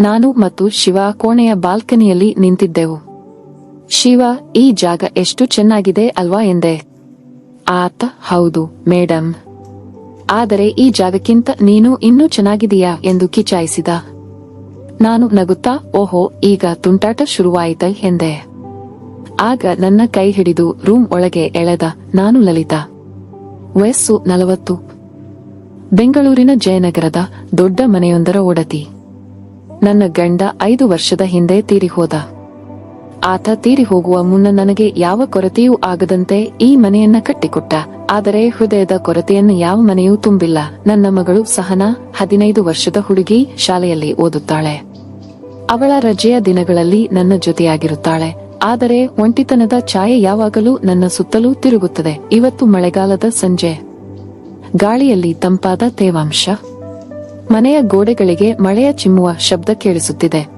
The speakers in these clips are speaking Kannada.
ನಾನು ಮತ್ತು ಶಿವ ಕೋಣೆಯ ಬಾಲ್ಕನಿಯಲ್ಲಿ ನಿಂತಿದ್ದೆವು. ಶಿವ, ಈ ಜಾಗ ಎಷ್ಟು ಚೆನ್ನಾಗಿದೆ ಅಲ್ವಾ ಎಂದೆ. ಆತ, ಹೌದು ಮೇಡಮ್ ಆದರೆ ಈ ಜಾಗಕ್ಕಿಂತ ನೀನು ಇನ್ನೂ ಚೆನ್ನಾಗಿದೆಯಾ ಎಂದು ಕಿಚಾಯಿಸಿದ. ನಾನು ನಗುತ್ತಾ, ಓಹೋ, ಈಗ ತುಂಟಾಟ ಶುರುವಾಯಿತ ಎಂದೆ. ಆಗ ನನ್ನ ಕೈ ಹಿಡಿದು ರೂಮ್ ಒಳಗೆ ಎಳೆದ ನಾನು ಲಲಿತಾ. ವಯಸ್ಸು ನಲವತ್ತು. ಬೆಂಗಳೂರಿನ ಜಯನಗರದ ದೊಡ್ಡ ಮನೆಯೊಂದರ ಒಡತಿ. ನನ್ನ ಗಂಡ ಐದು ವರ್ಷದ ಹಿಂದೆ ತೀರಿಹೋದ. ಆತ ತೀರಿ ಹೋಗುವ ಮುನ್ನ ನನಗೆ ಯಾವ ಕೊರತೆಯೂ ಆಗದಂತೆ ಈ ಮನೆಯನ್ನ ಕಟ್ಟಿಕೊಟ್ಟ. ಆದರೆ ಹೃದಯದ ಕೊರತೆಯನ್ನು ಯಾವ ಮನೆಯೂ ತುಂಬಿಲ್ಲ. ನನ್ನ ಮಗಳು ಸಹನಾ, ಹದಿನೈದು ವರ್ಷದ ಹುಡುಗಿ ಶಾಲೆಯಲ್ಲಿ ಓದುತ್ತಾಳೆ. ಅವಳ ರಜೆಯ ದಿನಗಳಲ್ಲಿ ನನ್ನ ಜೊತೆಯಾಗಿರುತ್ತಾಳೆ. ಆದರೆ ಒಂಟಿತನದ ಛಾಯೆ ಯಾವಾಗಲೂ ನನ್ನ ಸುತ್ತಲೂ ತಿರುಗುತ್ತದೆ. ಇವತ್ತು ಮಳೆಗಾಲದ ಸಂಜೆ. ಗಾಳಿಯಲ್ಲಿ ತಂಪಾದ ತೇವಾಂಶ. ಮನೆಯ ಗೋಡೆಗಳಿಗೆ ಮಳೆಯ ಚಿಮ್ಮುವ ಶಬ್ದ ಕೇಳಿಸುತ್ತಿದೆ.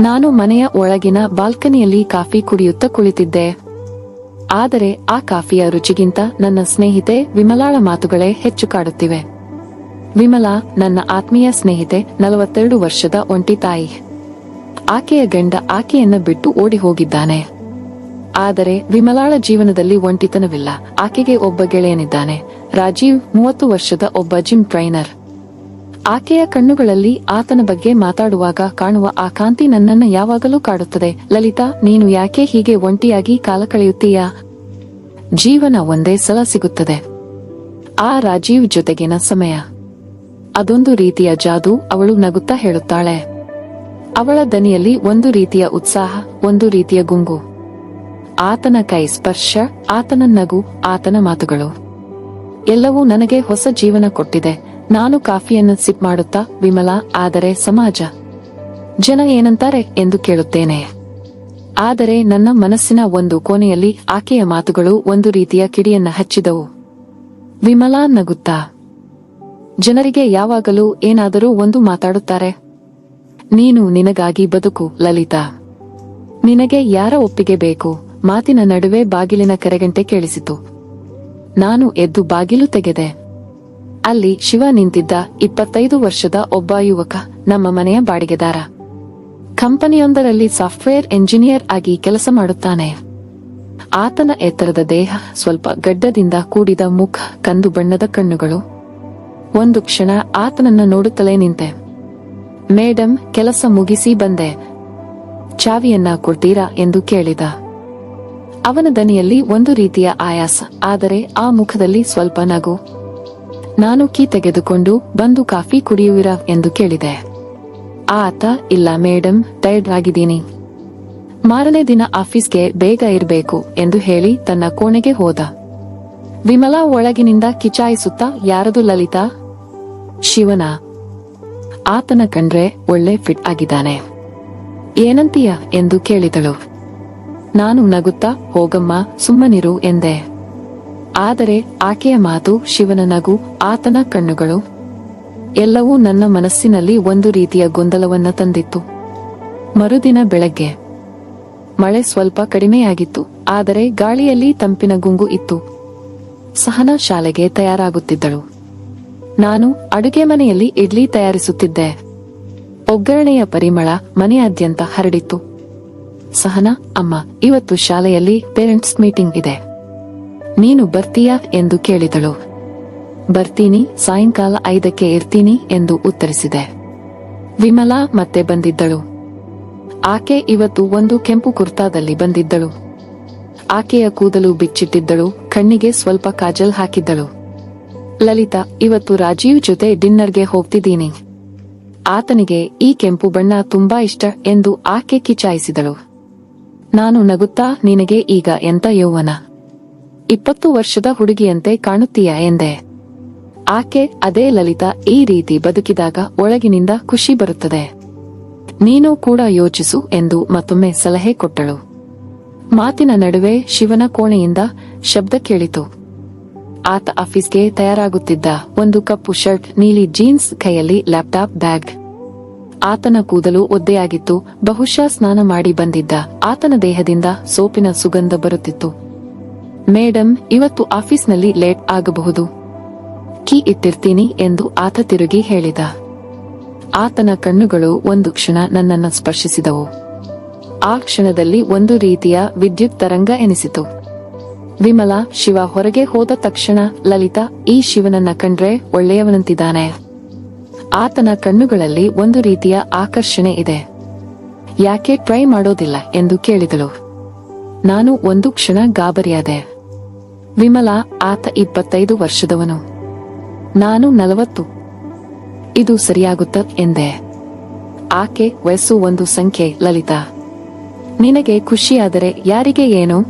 ನಾನು ಮನೆಯ ಒಳಗಿನ ಬಾಲ್ಕನಿಯಲ್ಲಿ ಕಾಫಿ ಕುಡಿಯುತ್ತಾ ಕುಳಿತಿದ್ದೆ. ಆದರೆ ಆ ಕಾಫಿಯ ರುಚಿಗಿಂತ ನನ್ನ ಸ್ನೇಹಿತೆ ವಿಮಲಾಳ ಮಾತುಗಳೇ ಹೆಚ್ಚು ಕಾಡುತ್ತಿವೆ. ವಿಮಲಾ ನನ್ನ ಆತ್ಮೀಯ ಸ್ನೇಹಿತೆ, ನಲವತ್ತೆರಡು ವರ್ಷದ ಒಂಟಿ ತಾಯಿ. ಆಕೆಯ ಗಂಡ ಆಕೆಯನ್ನು ಬಿಟ್ಟು ಓಡಿ ಹೋಗಿದ್ದಾನೆ. ಆದರೆ ವಿಮಲಾಳ ಜೀವನದಲ್ಲಿ ಒಂಟಿತನವಿಲ್ಲ. ಆಕೆಗೆ ಒಬ್ಬ ಗೆಳೆಯನಿದ್ದಾನೆ. ರಾಜೀವ್ ಮೂವತ್ತು ವರ್ಷದ ಒಬ್ಬ ಜಿಮ್ ಟ್ರೈನರ್. ಆಕೆಯ ಕಣ್ಣುಗಳಲ್ಲಿ ಆತನ ಬಗ್ಗೆ ಮಾತಾಡುವಾಗ ಕಾಣುವ ಆ ಕಾಂತಿ ನನ್ನನ್ನು ಯಾವಾಗಲೂ ಕಾಡುತ್ತದೆ. ಲಲಿತಾ, ನೀನು ಯಾಕೆ ಹೀಗೆ ಒಂಟಿಯಾಗಿ ಕಾಲ ಕಳೆಯುತ್ತೀಯಾ? ಜೀವನ ಒಂದೇ ಸಲ ಸಿಗುತ್ತದೆ. ಆ ರಾಜೀವ್ ಜೊತೆಗಿನ ಸಮಯ. ಅದೊಂದು ರೀತಿಯ ಜಾದು ಅವಳು ನಗುತ್ತಾ ಹೇಳುತ್ತಾಳೆ. ಅವಳ ದನಿಯಲ್ಲಿ ಒಂದು ರೀತಿಯ ಉತ್ಸಾಹ, ಒಂದು ರೀತಿಯ ಗುಂಗು. ಆತನ ಕೈ ಸ್ಪರ್ಶ, ಆತನ ನಗು, ಆತನ ಮಾತುಗಳು. ಎಲ್ಲವೂ ನನಗೆ ಹೊಸ ಜೀವನ ಕೊಟ್ಟಿದೆ. ನಾನು ಕಾಫಿಯನ್ನು ಸಿಪ್ ಮಾಡುತ್ತಾ, ವಿಮಲಾ, ಆದರೆ ಸಮಾಜ. ಜನ ಏನಂತಾರೆ ಎಂದು ಕೇಳುತ್ತೇನೆ. ಆದರೆ ನನ್ನ ಮನಸ್ಸಿನ ಒಂದು ಕೋಣೆಯಲ್ಲಿ ಆಕೆಯ ಮಾತುಗಳು ಒಂದು ರೀತಿಯ ಕಿಡಿಯನ್ನ ಹಚ್ಚಿದವು. ವಿಮಲಾ ನಗುತ್ತಾ, ಜನರಿಗೆ ಯಾವಾಗಲೂ ಏನಾದರೂ ಒಂದು ಮಾತಾಡುತ್ತಾರೆ. ನೀನು ನಿನಗಾಗಿ ಬದುಕು, ಲಲಿತಾ. ನಿನಗೆ ಯಾರ ಒಪ್ಪಿಗೆ ಬೇಕು? ಮಾತಿನ ನಡುವೆ ಬಾಗಿಲಿನ ಕರೆಗಂಟೆ ಕೇಳಿಸಿತು. ನಾನು ಎದ್ದು ಬಾಗಿಲು ತೆಗೆದೆ. ಅಲ್ಲಿ ಶಿವ ನಿಂತಿದ್ದ ಇಪ್ಪತ್ತೈದು ವರ್ಷದ ಒಬ್ಬ ಯುವಕ ನಮ್ಮ ಮನೆಯ ಬಾಡಿಗೆದಾರ. ಕಂಪನಿಯೊಂದರಲ್ಲಿ ಸಾಫ್ಟ್ವೇರ್ ಎಂಜಿನಿಯರ್ ಆಗಿ ಕೆಲಸ ಮಾಡುತ್ತಾನೆ. ಆತನ ಎತ್ತರದ ದೇಹ ಸ್ವಲ್ಪ ಗಡ್ಡದಿಂದ ಕೂಡಿದ ಮುಖ, ಕಂದು ಬಣ್ಣದ ಕಣ್ಣುಗಳು. ಒಂದು ಕ್ಷಣ ಆತನನ್ನ ನೋಡುತ್ತಲೇ ನಿಂತೆ. ಮೇಡಮ್ ಕೆಲಸ ಮುಗಿಸಿ ಬಂದೆ. ಚಾವಿಯನ್ನ ಕೊಡ್ತೀರಾ? ಎಂದು ಕೇಳಿದ. ಅವನ ದನಿಯಲ್ಲಿ ಒಂದು ರೀತಿಯ ಆಯಾಸ, ಆದರೆ ಆ ಮುಖದಲ್ಲಿ ಸ್ವಲ್ಪ ನಗು. ನಾನು ಕೀ ತೆಗೆದುಕೊಂಡು ಬಂದು ಕಾಫಿ ಕುಡಿಯುವಿರಾ ಎಂದು ಕೇಳಿದೆ. ಆತ, ಇಲ್ಲ ಮೇಡಮ್ ಟೈರ್ಡ್ ಆಗಿದ್ದೀನಿ. ಮಾರನೇ ದಿನ ಆಫೀಸ್ಗೆ ಬೇಗ ಇರಬೇಕು ಎಂದು ಹೇಳಿ ತನ್ನ ಕೋಣೆಗೆ ಹೋದ. ವಿಮಲಾ ಒಳಗಿನಿಂದ ಕಿಚಾಯಿಸುತ್ತಾ, ಯಾರದು ಲಲಿತಾ? ಶಿವನ. ಆತನ ಕಂಡ್ರೆ ಒಳ್ಳೆ ಫಿಟ್ ಆಗಿದ್ದಾನೆ. ಏನಂತೀಯ ಎಂದು ಕೇಳಿದಳು. ನಾನು ನಗುತ್ತಾ, ಹೋಗಮ್ಮ, ಸುಮ್ಮನಿರು ಎಂದೆ. ಆದರೆ ಆಕೆಯ ಮಾತು, ಶಿವನ ನಗು, ಆತನ ಕಣ್ಣುಗಳು, ಎಲ್ಲವೂ ನನ್ನ ಮನಸ್ಸಿನಲ್ಲಿ ಒಂದು ರೀತಿಯ ಗೊಂದಲವನ್ನ ತಂದಿತ್ತು. ಮರುದಿನ ಬೆಳಗ್ಗೆ ಮಳೆ ಸ್ವಲ್ಪ ಕಡಿಮೆಯಾಗಿತ್ತು, ಆದರೆ ಗಾಳಿಯಲ್ಲಿ ತಂಪಿನ ಗುಂಗು ಇತ್ತು. ಸಹನಾ ಶಾಲೆಗೆ ತಯಾರಾಗುತ್ತಿದ್ದಳು. ನಾನು ಅಡುಗೆ ಮನೆಯಲ್ಲಿ ಇಡ್ಲಿ ತಯಾರಿಸುತ್ತಿದ್ದೆ. ಒಗ್ಗರಣೆಯ ಪರಿಮಳ ಮನೆಯಾದ್ಯಂತ ಹರಡಿತ್ತು. ಸಹನಾ, ಅಮ್ಮ, ಇವತ್ತು ಶಾಲೆಯಲ್ಲಿ ಪೇರೆಂಟ್ಸ್ ಮೀಟಿಂಗ್ ಇದೆ. ನೀನು ಬರ್ತೀಯಾ ಎಂದು ಕೇಳಿದಳು. ಬರ್ತೀನಿ, ಸಾಯಂಕಾಲ ಐದಕ್ಕೆ ಇರ್ತೀನಿ ಎಂದು ಉತ್ತರಿಸಿದೆ. ವಿಮಲಾ ಮತ್ತೆ ಬಂದಿದ್ದಳು. ಆಕೆ ಇವತ್ತು ಒಂದು ಕೆಂಪು ಕುರ್ತಾದಲ್ಲಿ ಬಂದಿದ್ದಳು. ಆಕೆಯ ಕೂದಲು ಬಿಚ್ಚಿಟ್ಟಿದ್ದಳು, ಕಣ್ಣಿಗೆ ಸ್ವಲ್ಪ ಕಾಜಲ್ ಹಾಕಿದ್ದಳು. ಲಲಿತಾ, ಇವತ್ತು ರಾಜೀವ್ ಜೊತೆ ಡಿನ್ನರ್ಗೆ ಹೋಗ್ತಿದ್ದೀನಿ. ಆತನಿಗೆ ಈ ಕೆಂಪು ಬಣ್ಣ ತುಂಬಾ ಇಷ್ಟ ಎಂದು ಆಕೆ ಕಿಚಾಯಿಸಿದಳು. ನಾನು ನಗುತ್ತಾ, ನಿನಗೆ ಈಗ ಎಂತ ಯೌವನ? ಇಪ್ಪತ್ತು ವರ್ಷದ ಹುಡುಗಿಯಂತೆ ಕಾಣುತ್ತೀಯ ಎಂದೆ. ಆಕೆ ಅದೇ ಲಲಿತಾ ಈ ರೀತಿ ಬದುಕಿದಾಗ ಒಳಗಿನಿಂದ ಖುಷಿ ಬರುತ್ತದೆ. ನೀನು ಕೂಡ ಯೋಚಿಸು ಎಂದು ಮತ್ತೊಮ್ಮೆ ಸಲಹೆ ಕೊಟ್ಟಳು. ಮಾತಿನ ನಡುವೆ ಶಿವನ ಕೋಣೆಯಿಂದ ಶಬ್ದ ಕೇಳಿತು. ಆತ ಆಫೀಸ್ಗೆ ತಯಾರಾಗುತ್ತಿದ್ದ ಒಂದು ಕಪ್ಪು ಶರ್ಟ್, ನೀಲಿ ಜೀನ್ಸ್, ಕೈಯಲ್ಲಿ ಲ್ಯಾಪ್ಟಾಪ್, ಬ್ಯಾಗ್. ಆತನ ಕೂದಲು ಒದ್ದೆಯಾಗಿತ್ತು. ಬಹುಶಃ ಸ್ನಾನ ಮಾಡಿ ಬಂದಿದ್ದ ಆತನ ದೇಹದಿಂದ ಸೋಪಿನ ಸುಗಂಧ ಬರುತ್ತಿತ್ತು. ಮೇಡಮ್ ಇವತ್ತು ಆಫೀಸ್ನಲ್ಲಿ ಲೇಟ್ ಆಗಬಹುದು. ಕೀ ಇಟ್ಟಿರ್ತೀನಿ ಎಂದು ಆತ ತಿರುಗಿ ಹೇಳಿದ. ಆತನ ಕಣ್ಣುಗಳು ಒಂದು ಕ್ಷಣ ನನ್ನನ್ನು ಸ್ಪರ್ಶಿಸಿದವು. ಆ ಕ್ಷಣದಲ್ಲಿ ಒಂದು ರೀತಿಯ ವಿದ್ಯುತ್ ತರಂಗ ಎನಿಸಿತು. ವಿಮಲಾ ಶಿವ ಹೊರಗೆ ಹೋದ ತಕ್ಷಣ ಲಲಿತಾ, ಈ ಶಿವನನ್ನ ಕಂಡ್ರೆ ಒಳ್ಳೆಯವನಂತಿದ್ದಾನೆ. ಆತನ ಕಣ್ಣುಗಳಲ್ಲಿ ಒಂದು ರೀತಿಯ ಆಕರ್ಷಣೆ ಇದೆ. ಯಾಕೆ ಟ್ರೈ ಮಾಡೋದಿಲ್ಲ ಎಂದು ಕೇಳಿದಳು. ನಾನು ಒಂದು ಕ್ಷಣ ಗಾಬರಿಯಾದೆ. ವಿಮಲಾ ಆತ ಇಪ್ಪತ್ತೈದು ವರ್ಷದವನು. ನಾನು ನಲವತ್ತು. ಇದು ಸರಿಯಾಗುತ್ತ ಎಂದೆ. ಆಕೆ ವಯಸ್ಸು ಒಂದು ಸಂಖ್ಯೆ, ಲಲಿತಾ. ನಿನಗೆ ಖುಷಿಯಾದರೆ ಯಾರಿಗೆ ಏನು?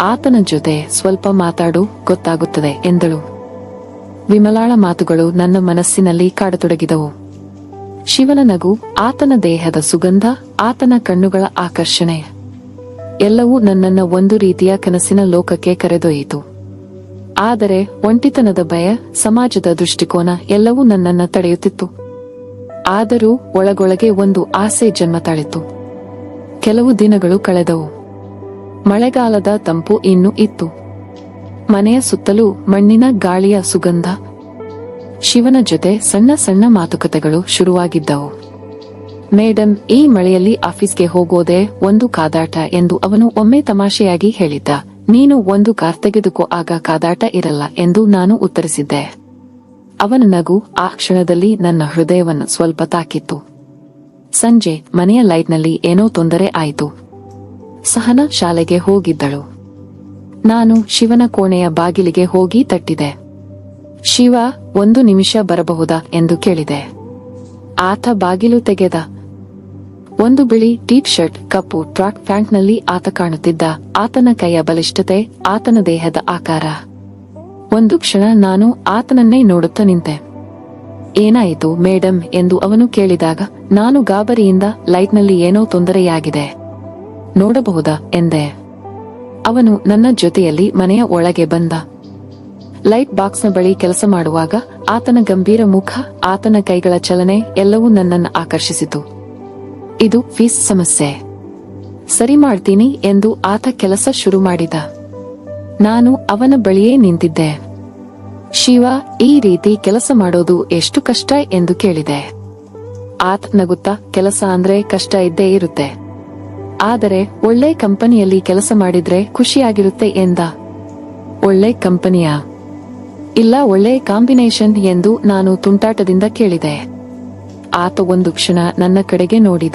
ಆತನ ಜೊತೆ ಸ್ವಲ್ಪ ಮಾತಾಡು, ಗೊತ್ತಾಗುತ್ತದೆ ಎಂದಳು. ವಿಮಲಾಳ ಮಾತುಗಳು ನನ್ನ ಮನಸ್ಸಿನಲ್ಲಿ ಕಾಡತೊಡಗಿದವು. ಶಿವನ ನಗು, ಆತನ ದೇಹದ ಸುಗಂಧ, ಆತನ ಕಣ್ಣುಗಳ ಆಕರ್ಷಣೆ. ಎಲ್ಲವೂ ನನ್ನನ್ನ ಒಂದು ರೀತಿಯ ಕನಸಿನ ಲೋಕಕ್ಕೆ ಕರೆದೊಯ್ಯಿತು. ಆದರೆ ಒಂಟಿತನದ ಭಯ, ಸಮಾಜದ ದೃಷ್ಟಿಕೋನ ಎಲ್ಲವೂ ನನ್ನನ್ನ ತಡೆಯುತ್ತಿತ್ತು. ಆದರೂ ಒಳಗೊಳಗೆ ಒಂದು ಆಸೆ ಜನ್ಮ ತಾಳಿತು. ಕೆಲವು ದಿನಗಳು ಕಳೆದವು. ಮಳೆಗಾಲದ ತಂಪು ಇನ್ನೂ ಇತ್ತು. ಮನೆಯ ಸುತ್ತಲೂ ಮಣ್ಣಿನ ಗಾಳಿಯ ಸುಗಂಧ. ಶಿವನ ಜೊತೆ ಸಣ್ಣ ಸಣ್ಣ ಮಾತುಕತೆಗಳು ಶುರುವಾಗಿದ್ದವು. ಮೇಡಂ, ಈ ಮಳೆಯಲ್ಲಿ ಆಫೀಸ್ಗೆ ಹೋಗೋದೇ ಒಂದು ಕಾದಾಟ ಎಂದು ಅವನು ಒಮ್ಮೆ ತಮಾಷೆಯಾಗಿ ಹೇಳಿದ್ದ. ನೀನು ಒಂದು ಕಾರ್ ತೆಗೆದುಕೋ, ಆಗ ಕಾದಾಟ ಇರಲ್ಲ ಎಂದು ನಾನು ಉತ್ತರಿಸಿದ್ದೆ. ಅವನ ನಗು ಆ ಕ್ಷಣದಲ್ಲಿ ನನ್ನ ಹೃದಯವನ್ನು ಸ್ವಲ್ಪ ತಾಕಿತ್ತು. ಸಂಜೆ, ಮನೆಯ ಲೈಟ್ನಲ್ಲಿ ಏನೋ ತೊಂದರೆ ಆಯಿತು. ಸಹನ ಶಾಲೆಗೆ ಹೋಗಿದ್ದಳು. ನಾನು ಶಿವನ ಕೋಣೆಯ ಬಾಗಿಲಿಗೆ ಹೋಗಿ ತಟ್ಟಿದೆ. ಶಿವ, ಒಂದು ನಿಮಿಷ ಬರಬಹುದಾ ಎಂದು ಕೇಳಿದೆ. ಆತ ಬಾಗಿಲು ತೆಗೆದ ಒಂದು ಬಿಳಿ ಟೀ ಶರ್ಟ್, ಕಪ್ಪು ಟ್ರಾಕ್ ಪ್ಯಾಂಟ್ನಲ್ಲಿ ಆತ ಕಾಣುತ್ತಿದ್ದ ಆತನ ಕೈಯ ಬಲಿಷ್ಠತೆ, ಆತನ ದೇಹದ ಆಕಾರ. ಒಂದು ಕ್ಷಣ ನಾನು ಆತನನ್ನೇ ನೋಡುತ್ತಾ ನಿಂತೆ. ಏನಾಯಿತು, ಮೇಡಂ? ಎಂದು ಅವನು ಕೇಳಿದಾಗ, ನಾನು ಗಾಬರಿಯಿಂದ ಲೈಟ್ನಲ್ಲಿ ಏನೋ ತೊಂದರೆಯಾಗಿದೆ. ನೋಡಬಹುದಾ? ಎಂದೆ. ಅವನು ನನ್ನ ಜೊತೆಯಲ್ಲಿ ಮನೆಯ ಒಳಗೆ ಬಂದ. ಲೈಟ್ ಬಾಕ್ಸ್ನ ಬಳಿ ಕೆಲಸ ಮಾಡುವಾಗ ಆತನ ಗಂಭೀರ ಮುಖ, ಆತನ ಕೈಗಳ ಚಲನೆ ಎಲ್ಲವೂ ನನ್ನನ್ನು ಆಕರ್ಷಿಸಿತು. ಇದು ಫೀಸ್ ಸಮಸ್ಯೆ. ಸರಿ ಮಾಡ್ತೀನಿ ಎಂದು ಆತ ಕೆಲಸ ಶುರು ಮಾಡಿದ. ನಾನು ಅವನ ಬಳಿಯೇ ನಿಂತಿದ್ದೆ. ಶಿವ, ಈ ರೀತಿ ಕೆಲಸ ಮಾಡೋದು ಎಷ್ಟು ಕಷ್ಟ ಎಂದು ಕೇಳಿದೆ. ಆತ ನಗುತ್ತಾ, ಕೆಲಸ ಅಂದ್ರೆ ಕಷ್ಟ ಇದ್ದೇ ಇರುತ್ತೆ. ಆದರೆ, ಒಳ್ಳೆ ಕಂಪನಿಯಲ್ಲಿ ಕೆಲಸ ಮಾಡಿದ್ರೆ ಖುಷಿಯಾಗಿರುತ್ತೆ ಎಂದ. ಒಳ್ಳೆ ಕಂಪನಿಯ? ಇಲ್ಲ ಒಳ್ಳೆ ಕಾಂಬಿನೇಷನ್ ಎಂದು ನಾನು ತುಂಟಾಟದಿಂದ ಕೇಳಿದೆ. ಆತ ಒಂದು ಕ್ಷಣ ನನ್ನ ಕಡೆಗೆ ನೋಡಿದ.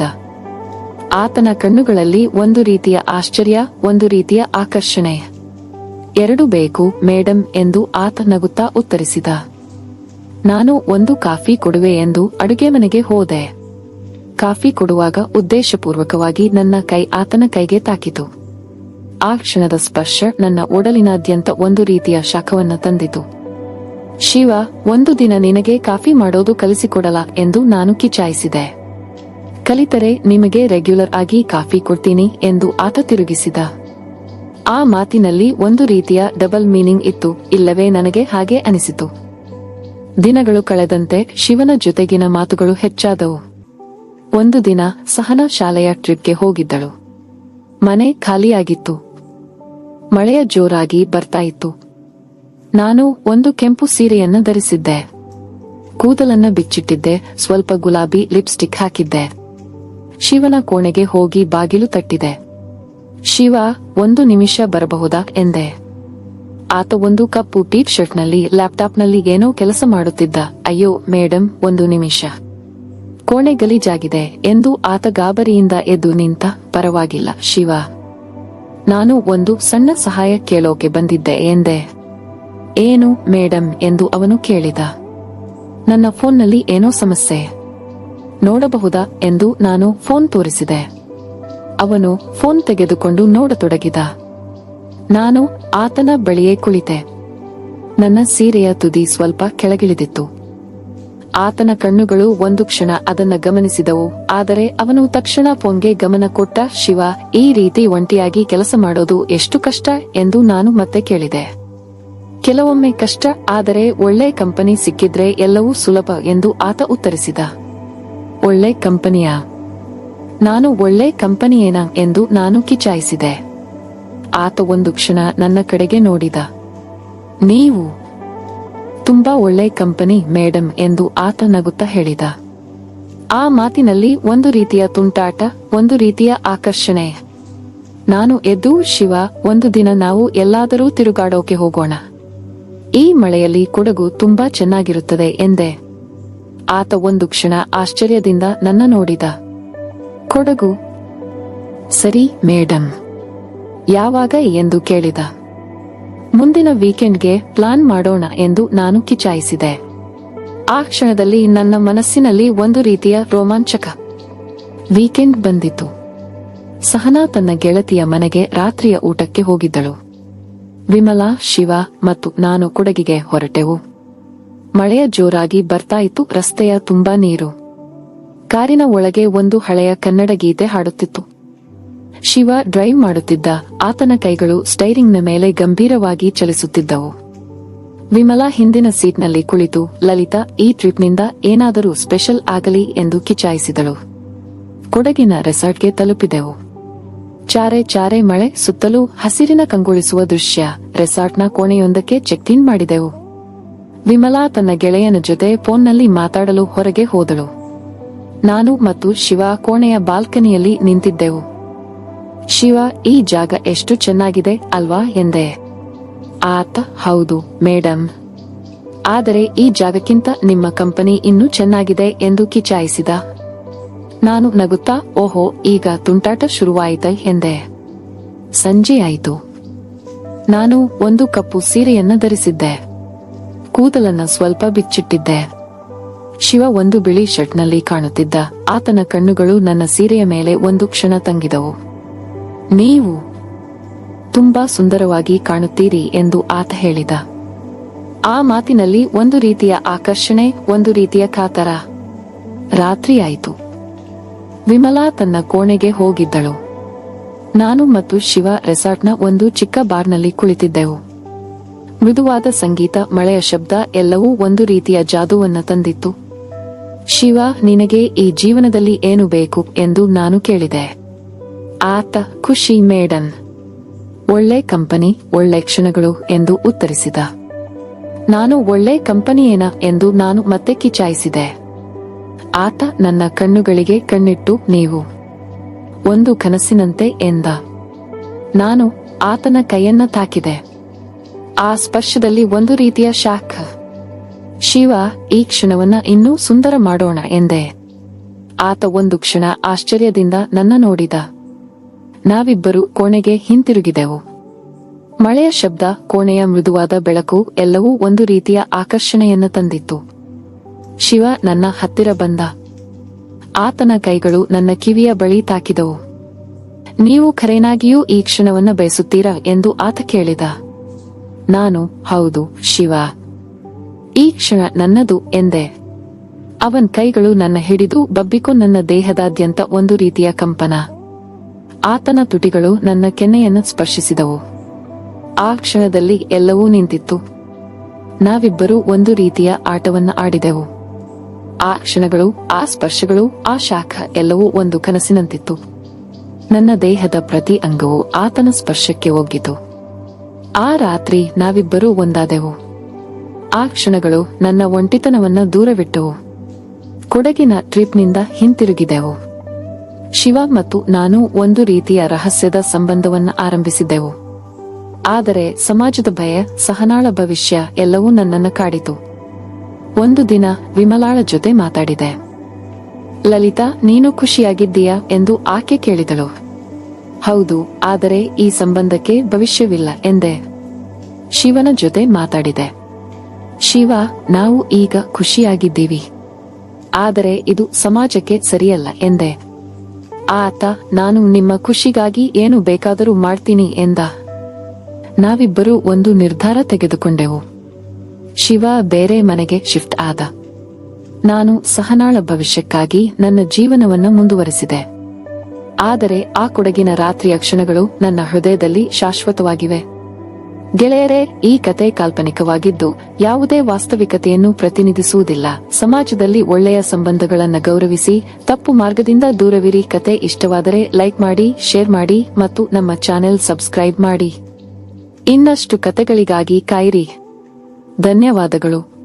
ಆತನ ಕಣ್ಣುಗಳಲ್ಲಿ ಒಂದು ರೀತಿಯ ಆಶ್ಚರ್ಯ, ಒಂದು ರೀತಿಯ ಆಕರ್ಷಣೆ. ಎರಡು ಬೇಕು, ಮೇಡಂ ಎಂದು ಆತ ನಗುತ್ತಾ ಉತ್ತರಿಸಿದ. ನಾನು ಒಂದು ಕಾಫಿ ಕೊಡುವೆ ಎಂದು ಅಡುಗೆ ಮನೆಗೆ ಹೋದೆ. ಕಾಫಿ ಕೊಡುವಾಗ ಉದ್ದೇಶಪೂರ್ವಕವಾಗಿ ನನ್ನ ಕೈ ಆತನ ಕೈಗೆ ತಾಕಿತು. ಆ ಕ್ಷಣದ ಸ್ಪರ್ಶ ನನ್ನ ಒಡಲಿನಾದ್ಯಂತ ಒಂದು ರೀತಿಯ ಶಾಖವನ್ನು ತಂದಿತು. ಶಿವ, ಒಂದು ದಿನ ನಿನಗೆ ಕಾಫಿ ಮಾಡೋದು ಕಲಿಸಿಕೊಡಲ ಎಂದು ನಾನು ಕಿಚಾಯಿಸಿದೆ ಕಲಿತರೆ ನಿಮಗೆ ರೆಗ್ಯುಲರ್ ಆಗಿ ಕಾಫಿ ಕೊಡ್ತೀನಿ ಎಂದು ಆತ ತಿರುಗಿಸಿದ. ಆ ಮಾತಿನಲ್ಲಿ ಒಂದು ರೀತಿಯ ಡಬಲ್ ಮೀನಿಂಗ್ ಇತ್ತು, ಇಲ್ಲವೇ ನನಗೆ ಹಾಗೆ ಅನಿಸಿತು. ದಿನಗಳು ಕಳೆದಂತೆ ಶಿವನ ಜೊತೆಗಿನ ಮಾತುಗಳು ಹೆಚ್ಚಾದವು. ಒಂದು ದಿನ ಸಹನ ಶಾಲೆಯ ಟ್ರಿಪ್ಗೆ ಹೋಗಿದ್ದಳು. ಮನೆ ಖಾಲಿಯಾಗಿತ್ತು. ಮಳೆಯ ಜೋರಾಗಿ ಬರ್ತಾ ಇತ್ತು. ನಾನು ಒಂದು ಕೆಂಪು ಸೀರೆಯನ್ನು ಧರಿಸಿದ್ದೆ. ಕೂದಲನ್ನ ಬಿಚ್ಚಿಟ್ಟಿದ್ದೆ, ಸ್ವಲ್ಪ ಗುಲಾಬಿ ಲಿಪ್ಸ್ಟಿಕ್ ಹಾಕಿದ್ದೆ. ಶಿವನ ಕೋಣೆಗೆ ಹೋಗಿ ಬಾಗಿಲು ತಟ್ಟಿದೆ. ಶಿವ, ಒಂದು ನಿಮಿಷ ಬರಬಹುದಾ? ಎಂದೆ. ಆತ ಒಂದು ಕಪ್ಪು ಟೀ ಶರ್ಟ್ನಲ್ಲಿ, ಲ್ಯಾಪ್ಟಾಪ್ನಲ್ಲಿ ಏನೋ ಕೆಲಸ ಮಾಡುತ್ತಿದ್ದ. ಅಯ್ಯೋ, ಮೇಡಂ, ಒಂದು ನಿಮಿಷ. ಕೋಣೆ ಗಲೀಜಾಗಿದೆ ಎಂದು ಆತ ಗಾಬರಿಯಿಂದ ಎದ್ದು ನಿಂತ, ಪರವಾಗಿಲ್ಲ, ಶಿವ. ನಾನು ಒಂದು ಸಣ್ಣ ಸಹಾಯ ಕೇಳೋಕೆ ಬಂದಿದ್ದೆ, ಎಂದೆ. ಏನು, ಮೇಡಂ, ಎಂದು ಅವನು ಕೇಳಿದ. ನನ್ನ ಫೋನ್ನಲ್ಲಿ ಏನೋ ಸಮಸ್ಯೆ. ನೋಡಬಹುದಾ ಎಂದು ನಾನು ಫೋನ್ ತೋರಿಸಿದೆ. ಅವನು ಫೋನ್ ತೆಗೆದುಕೊಂಡು ನೋಡತೊಡಗಿದ. ನಾನು ಆತನ ಬಳಿಯೇ ಕುಳಿತೆ. ನನ್ನ ಸೀರೆಯ ತುದಿ ಸ್ವಲ್ಪ ಕೆಳಗಿಳಿದಿತ್ತು. ಆತನ ಕಣ್ಣುಗಳು ಒಂದು ಕ್ಷಣ ಅದನ್ನ ಗಮನಿಸಿದವು, ಆದರೆ ಅವನು ತಕ್ಷಣ ಫೋನ್ಗೆ ಗಮನ ಕೊಟ್ಟ, ಶಿವ, ಈ ರೀತಿ ಒಂಟಿಯಾಗಿ ಕೆಲಸ ಮಾಡೋದು ಎಷ್ಟು ಕಷ್ಟ? ಎಂದು ನಾನು ಮತ್ತೆ ಕೇಳಿದೆ. ಕೆಲವೊಮ್ಮೆ ಕಷ್ಟ, ಆದರೆ ಒಳ್ಳೆ ಕಂಪನಿ ಸಿಕ್ಕಿದ್ರೆ ಎಲ್ಲವೂ ಸುಲಭ ಎಂದು ಆತ ಉತ್ತರಿಸಿದ. ಒಳ್ಳೆ ಕಂಪನಿಯ? ನಾನು ಒಳ್ಳೆ ಕಂಪನಿಯೇನಾ ಎಂದು ನಾನು ಕಿಚಾಯಿಸಿದೆ. ಆತ ಒಂದು ಕ್ಷಣ ನನ್ನ ಕಡೆಗೆ ನೋಡಿದ. ನೀವು? ತುಂಬಾ ಒಳ್ಳೆ ಕಂಪನಿ, ಮೇಡಂ ಎಂದು ಆತ ನಗುತ್ತಾ ಹೇಳಿದ. ಆ ಮಾತಿನಲ್ಲಿ ಒಂದು ರೀತಿಯ ತುಂಟಾಟ, ಒಂದು ರೀತಿಯ ಆಕರ್ಷಣೆ. ನಾನು ಎದ್ದು, ಶಿವ, ಒಂದು ದಿನ ನಾವು ಎಲ್ಲಾದರೂ ತಿರುಗಾಡೋಕೆ ಹೋಗೋಣ. ಈ ಮಳೆಯಲ್ಲಿ ಕೊಡಗು ತುಂಬಾ ಚೆನ್ನಾಗಿರುತ್ತದೆ ಎಂದೆ. ಆತ ಒಂದು ಕ್ಷಣ ಆಶ್ಚರ್ಯದಿಂದ ನನ್ನ ನೋಡಿದ. ಕೊಡಗು? ಸರಿ ಮೇಡಮ್ ಯಾವಾಗ ಎಂದು ಕೇಳಿದ. ಮುಂದಿನ ವೀಕೆಂಡ್ಗೆ ಪ್ಲಾನ್ ಮಾಡೋಣ ಎಂದು ನಾನು ಕಿಚಾಯಿಸಿದೆ. ಆ ಕ್ಷಣದಲ್ಲಿ ನನ್ನ ಮನಸ್ಸಿನಲ್ಲಿ ಒಂದು ರೀತಿಯ ರೋಮಾಂಚಕ ವೀಕೆಂಡ್ ಬಂದಿತು. ಸಹನಾ ತನ್ನ ಗೆಳತಿಯ ಮನೆಗೆ ರಾತ್ರಿಯ ಊಟಕ್ಕೆ ಹೋಗಿದ್ದಳು. ವಿಮಲಾ, ಶಿವ ಮತ್ತು ನಾನು ಕೊಡಗಿಗೆ ಹೊರಟೆವು. ಮಳೆಯ ಜೋರಾಗಿ ಬರ್ತಾ ಇತ್ತು, ರಸ್ತೆಯ ತುಂಬಾ ನೀರು. ಕಾರಿನ ಒಳಗೆ ಒಂದು ಹಳೆಯ ಕನ್ನಡ ಗೀತೆ ಹಾಡುತ್ತಿತ್ತು. ಶಿವ ಡ್ರೈವ್ ಮಾಡುತ್ತಿದ್ದ, ಆತನ ಕೈಗಳು ಸ್ಟೈರಿಂಗ್ನ ಮೇಲೆ ಗಂಭೀರವಾಗಿ ಚಲಿಸುತ್ತಿದ್ದವು. ವಿಮಲಾ ಹಿಂದಿನ ಸೀಟ್ನಲ್ಲಿ ಕುಳಿತು, ಲಲಿತಾ, ಈ ಟ್ರಿಪ್ನಿಂದ ಏನಾದರೂ ಸ್ಪೆಷಲ್ ಆಗಲಿ ಎಂದು ಕಿಚಾಯಿಸಿದಳು ಕೊಡಗಿನ ರೆಸಾರ್ಟ್ಗೆ ತಲುಪಿದೆವು. ಚಾರೆ ಚಾರೆ ಮಳೆ ಸುತ್ತಲೂ ಹಸಿರಿನ ಕಂಗೊಳಿಸುವ ದೃಶ್ಯ. ರೆಸಾರ್ಟ್ನ ಕೋಣೆಯೊಂದಕ್ಕೆ ಚೆಕ್ ಇನ್ ಮಾಡಿದೆವು. ವಿಮಲಾ ತನ್ನ ಗೆಳೆಯನ ಜೊತೆ ಫೋನ್ನಲ್ಲಿ ಮಾತಾಡಲು ಹೊರಗೆ ಹೋದಳು. ನಾನು ಮತ್ತು ಶಿವ ಕೋಣೆಯ ಬಾಲ್ಕನಿಯಲ್ಲಿ ನಿಂತಿದ್ದೆವು. ಶಿವ, ಈ ಜಾಗ ಎಷ್ಟು ಚೆನ್ನಾಗಿದೆ ಅಲ್ವಾ ಎಂದೆ. ಆತ, ಹೌದು ಮೇಡಮ್ ಆದರೆ ಈ ಜಾಗಕ್ಕಿಂತ ನಿಮ್ಮ ಕಂಪನಿ ಇನ್ನೂ ಚೆನ್ನಾಗಿದೆ ಎಂದು ಕಿಚಾಯಿಸಿದ ನಾನು ನಗುತ್ತಾ, ಓಹೋ, ಈಗ ತುಂಟಾಟ ಶುರುವಾಯಿತ ಎಂದೆ. ಸಂಜೆಯಾಯಿತು ನಾನು ಒಂದು ಕಪ್ಪು ಸೀರೆಯನ್ನ ಧರಿಸಿದ್ದೆ. ಕೂದಲನ್ನ ಸ್ವಲ್ಪ ಬಿಚ್ಚಿಟ್ಟಿದ್ದೆ. ಶಿವ ಒಂದು ಬಿಳಿ ಶರ್ಟ್ನಲ್ಲಿ ಕಾಣುತ್ತಿದ್ದ ಆತನ ಕಣ್ಣುಗಳು ನನ್ನ ಸೀರೆಯ ಮೇಲೆ ಒಂದು ಕ್ಷಣ ತಂಗಿದವು. ನೀವು ತುಂಬಾ ಸುಂದರವಾಗಿ ಕಾಣುತ್ತೀರಿ ಎಂದು ಆತ ಹೇಳಿದ. ಆ ಮಾತಿನಲ್ಲಿ ಒಂದು ರೀತಿಯ ಆಕರ್ಷಣೆ, ಒಂದು ರೀತಿಯ ಕಾತರ. ರಾತ್ರಿಯಾಯಿತು ವಿಮಲಾ ತನ್ನ ಕೋಣೆಗೆ ಹೋಗಿದ್ದಳು. ನಾನು ಮತ್ತು ಶಿವ ರೆಸಾರ್ಟ್ನ ಒಂದು ಚಿಕ್ಕ ಬಾರ್ನಲ್ಲಿ ಕುಳಿತಿದ್ದೆವು. ಮೃದುವಾದ ಸಂಗೀತ, ಮಳೆಯ ಶಬ್ದ, ಎಲ್ಲವೂ ಒಂದು ರೀತಿಯ ಜಾದುವನ್ನ ತಂದಿತ್ತು. ಶಿವ, ನಿನಗೆ ಈ ಜೀವನದಲ್ಲಿ ಏನು ಬೇಕು ಎಂದು ನಾನು ಕೇಳಿದೆ. ಆತ, ಖುಷಿ ಮೇಡನ್. ಒಳ್ಳೆ ಕಂಪನಿ, ಒಳ್ಳೆ ಕ್ಷಣಗಳು ಎಂದು ಉತ್ತರಿಸಿದ. ನಾನು ಒಳ್ಳೆ ಕಂಪನಿಯೇನ ಎಂದು ನಾನು ಮತ್ತೆ ಕಿಚಾಯಿಸಿದೆ ಆತ ನನ್ನ ಕಣ್ಣುಗಳಿಗೆ ಕಣ್ಣಿಟ್ಟು, ನೀವು ಒಂದು ಕನಸಿನಂತೆ ಎಂದ. ನಾನು ಆತನ ಕೈಯನ್ನ ತಾಕಿದೆ. ಆ ಸ್ಪರ್ಶದಲ್ಲಿ ಒಂದು ರೀತಿಯ ಶಾಖ. ಶಿವ, ಈ ಕ್ಷಣವನ್ನ ಇನ್ನೂ ಸುಂದರ ಮಾಡೋಣ ಎಂದೆ. ಆತ ಒಂದು ಕ್ಷಣ ಆಶ್ಚರ್ಯದಿಂದ ನನ್ನ ನೋಡಿದ. ನಾವಿಬ್ಬರು ಕೋಣೆಗೆ ಹಿಂತಿರುಗಿದೆವು. ಮಳೆಯ ಶಬ್ದ, ಕೋಣೆಯ ಮೃದುವಾದ ಬೆಳಕು ಎಲ್ಲವೂ ಒಂದು ರೀತಿಯ ಆಕರ್ಷಣೆಯನ್ನು ತಂದಿತ್ತು. ಶಿವ ನನ್ನ ಹತ್ತಿರ ಬಂದ. ಆತನ ಕೈಗಳು ನನ್ನ ಕಿವಿಯ ಬಳಿ ತಾಕಿದವು. ನೀವು ಖರೇನಾಗಿಯೂ ಈ ಕ್ಷಣವನ್ನು ಬಯಸುತ್ತೀರಾ ಎಂದು ಆತ ಕೇಳಿದ. ನಾನು, ಹೌದು, ಶಿವ. ಈ ಕ್ಷಣ ನನ್ನದು ಎಂದೆ. ಅವನ್ ಕೈಗಳು ನನ್ನ ಹಿಡಿದು ಬಬ್ಬಿಕೊ ನನ್ನ ದೇಹದಾದ್ಯಂತ ಒಂದು ರೀತಿಯ ಕಂಪನ. ಆತನ ತುಟಿಗಳು ನನ್ನ ಕೆನ್ನೆಯನ್ನು ಸ್ಪರ್ಶಿಸಿದವು. ಆ ಕ್ಷಣದಲ್ಲಿ ಎಲ್ಲವೂ ನಿಂತಿತ್ತು. ನಾವಿಬ್ಬರೂ ಒಂದು ರೀತಿಯ ಆಟವನ್ನು ಆಡಿದೆವು. ಆ ಕ್ಷಣಗಳು, ಆ ಸ್ಪರ್ಶಗಳು, ಆ ಶಾಖ ಎಲ್ಲವೂ ಒಂದು ಕನಸಿನಂತಿತ್ತು. ನನ್ನ ದೇಹದ ಪ್ರತಿ ಅಂಗವು ಆತನ ಸ್ಪರ್ಶಕ್ಕೆ ಒಗ್ಗಿತು. ಆ ರಾತ್ರಿ ನಾವಿಬ್ಬರೂ ಒಂದಾದೆವು. ಆ ಕ್ಷಣಗಳು ನನ್ನ ಒಂಟಿತನವನ್ನ ದೂರವಿಟ್ಟವು. ಕೊಡಗಿನ ಟ್ರಿಪ್ನಿಂದ ಹಿಂತಿರುಗಿದೆವು. ಶಿವ ಮತ್ತು ನಾನು ಒಂದು ರೀತಿಯ ರಹಸ್ಯದ ಸಂಬಂಧವನ್ನ ಆರಂಭಿಸಿದ್ದೆವು. ಆದರೆ ಸಮಾಜದ ಭಯ, ಸಹನಾಳ ಭವಿಷ್ಯ ಎಲ್ಲವೂ ನನ್ನನ್ನು ಕಾಡಿತು. ಒಂದು ದಿನ ವಿಮಲಾಳ ಜೊತೆ ಮಾತಾಡಿದೆ. ಲಲಿತಾ, ನೀನು ಖುಷಿಯಾಗಿದ್ದೀಯಾ ಎಂದು ಆಕೆ ಕೇಳಿದಳು. ಹೌದು, ಆದರೆ ಈ ಸಂಬಂಧಕ್ಕೆ ಭವಿಷ್ಯವಿಲ್ಲ ಎಂದೆ. ಶಿವನ ಜೊತೆ ಮಾತಾಡಿದೆ. ಶಿವ, ನಾವು ಈಗ ಖುಷಿಯಾಗಿದ್ದೀವಿ. ಆದರೆ ಇದು ಸಮಾಜಕ್ಕೆ ಸರಿಯಲ್ಲ ಎಂದೆ. ಆತ, ನಾನು ನಿಮ್ಮ ಖುಷಿಗಾಗಿ ಏನು ಬೇಕಾದರೂ ಮಾಡ್ತೀನಿ ಎಂದ. ನಾವಿಬ್ಬರೂ ಒಂದು ನಿರ್ಧಾರ ತೆಗೆದುಕೊಂಡೆವು. ಶಿವ ಬೇರೆ ಮನೆಗೆ ಶಿಫ್ಟ್ ಆದ. ನಾನು ಸಹನಾಳ ಭವಿಷ್ಯಕ್ಕಾಗಿ ನನ್ನ ಜೀವನವನ್ನು ಮುಂದುವರೆಸಿದೆ. ಆದರೆ ಆ ಕೊಡಗಿನ ರಾತ್ರಿಯ ಕ್ಷಣಗಳು ನನ್ನ ಹೃದಯದಲ್ಲಿ ಶಾಶ್ವತವಾಗಿವೆ. ಗೆಳೆಯರೇ, ಈ ಕತೆ ಕಾಲ್ಪನಿಕವಾಗಿದ್ದು ಯಾವುದೇ ವಾಸ್ತವಿಕತೆಯನ್ನು ಪ್ರತಿನಿಧಿಸುವುದಿಲ್ಲ. ಸಮಾಜದಲ್ಲಿ ಒಳ್ಳೆಯ ಸಂಬಂಧಗಳನ್ನು ಗೌರವಿಸಿ, ತಪ್ಪು ಮಾರ್ಗದಿಂದ ದೂರವಿರಿ. ಕತೆ ಇಷ್ಟವಾದರೆ ಲೈಕ್ ಮಾಡಿ, ಶೇರ್ ಮಾಡಿ ಮತ್ತು ನಮ್ಮ ಚಾನೆಲ್ ಸಬ್ಸ್ಕ್ರೈಬ್ ಮಾಡಿ. ಇನ್ನಷ್ಟು ಕತೆಗಳಿಗಾಗಿ ಕಾಯಿರಿ. ಧನ್ಯವಾದಗಳು.